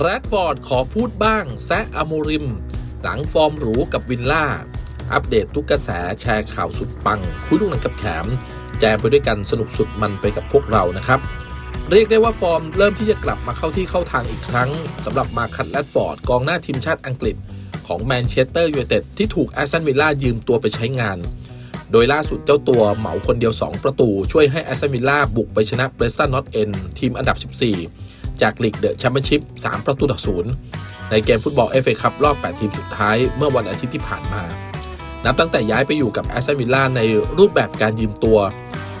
แรดฟอร์ดขอพูดบ้างแซะอโมริม หลังฟอร์มหรูกับวินล่า อัปเดตทุกกระแสแชร์ข่าวสุดปัง คุยลุงหนังกับแขม แจมไปด้วยกันสนุกสุดมันไปกับพวกเรานะครับ เรียกได้ว่าฟอร์มเริ่มที่จะกลับมาเข้าที่เข้าทางอีกครั้งสำหรับมาคัตแรดฟอร์ดกองหน้าทีมชาติอังกฤษ ของแมนเชสเตอร์ยูไนเต็ดที่ถูกแอสตันวิลล่ายืมตัวไปใช้งาน โดยล่าสุดเจ้าตัวเหมาคนเดียว 2 ประตู ช่วยให้แอสตันวิลล่าบุกไปชนะเบรสตันนอตเอ็นทีมอันดับ 14 จากลีกเดอะแชมเปี้ยนชิพ3ประตูต่อศูนย์ในเกมฟุตบอลเอฟเอคัพรอบ 8 ทีมสุดท้ายเมื่อวันอาทิตย์ที่ผ่านมา นับตั้งแต่ย้ายไปอยู่กับแอสตันวิลล่าในรูปแบบการยืมตัว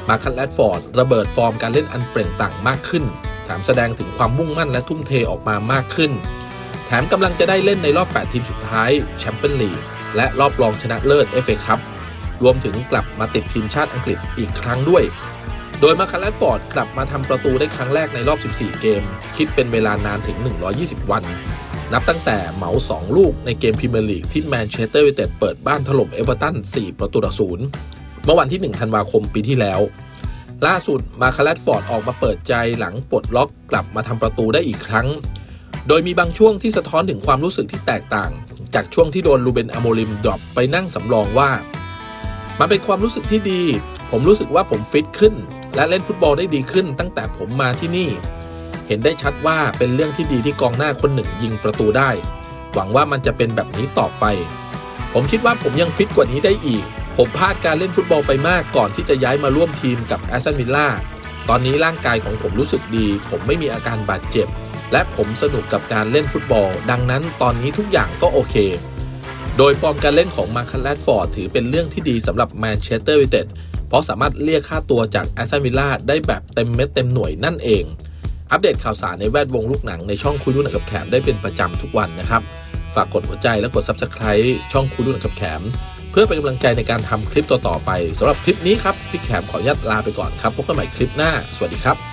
มาคันแรดฟอร์ดระเบิดฟอร์มการเล่นอันเปล่งปลั่งมากขึ้น แถมแสดงถึงความมุ่งมั่นและทุ่มเทออกมามากขึ้น แถมกำลังจะได้เล่นในรอบ 8 ทีมสุดท้ายแชมเปี้ยนลีกและรอบรองชนะเลิศ FA คัพรวมถึงกลับมาติดทีมชาติอังกฤษอีกครั้งด้วย โดยมาคันแรดฟอร์ดกลับมาทำประตูได้ครั้งแรกในรอบ 14 เกม คิดเป็นเวลานานถึง 120 วัน นับตั้งแต่เหมา 2 ลูกในเกมพรีเมียร์ลีกที่แมนเชสเตอร์ยูไนเต็ดเปิดบ้านถล่มเอเวอร์ตัน 4 ประตูต่อศูนย์เมื่อวันที่ 1 ธันวาคมปีที่แล้ว ล่าสุดมาคาร์ลฟอร์ดออกมาเปิดใจหลังปลดล็อกกลับมาทำประตูได้อีกครั้ง โดยมีบางช่วงที่สะท้อนถึงความรู้สึกที่แตกต่าง จากช่วงที่โดนลูเบนอโมริมดรอปไปนั่งสำรองว่า มันเป็นความรู้สึกที่ดี ผมรู้สึกว่าผมฟิตขึ้น และเล่นฟุตบอลได้ดีขึ้นตั้งแต่ผมมาที่นี่ เห็นได้ชัดว่าเป็นเรื่องที่ดีที่กองหน้าคนหนึ่งยิงประตูได้ หวังว่ามันจะเป็นแบบนี้ต่อไป ผมคิดว่าผมยังฟิตกว่านี้ได้อีก ผมพลาดการเล่นฟุตบอลไปมากก่อนที่จะย้ายมาร่วมทีมกับแอสตันวิลล่าตอนนี้ร่างกายของผมรู้สึกดี ผมไม่มีอาการบาดเจ็บ และผมสนุกกับการเล่นฟุตบอล ดังนั้นตอนนี้ทุกอย่างก็โอเค โดยฟอร์มการเล่นของมาคันแรดฟอร์ดถือเป็นเรื่องที่ดีสำหรับแมนเชสเตอร์ยูไนเต็ด เพราะสามารถเรียกค่าตัวจากแอสตันวิลล่าได้แบบเต็มเม็ดเต็มหน่วยนั่นเอง อัปเดตข่าวสารในแวดวงลูกหนังในช่องคุยดูหนังกับแขมได้เป็นประจำทุกวันนะครับ ฝากกดหัวใจและกด Subscribe ช่องคุยดูหนังกับแขม เพื่อเป็นกำลังใจในการทำคลิปต่อๆไปสำหรับคลิปนี้ครับพี่แขมขออนุญาตลาไปก่อนครับพบกันใหม่คลิปหน้า สวัสดีครับ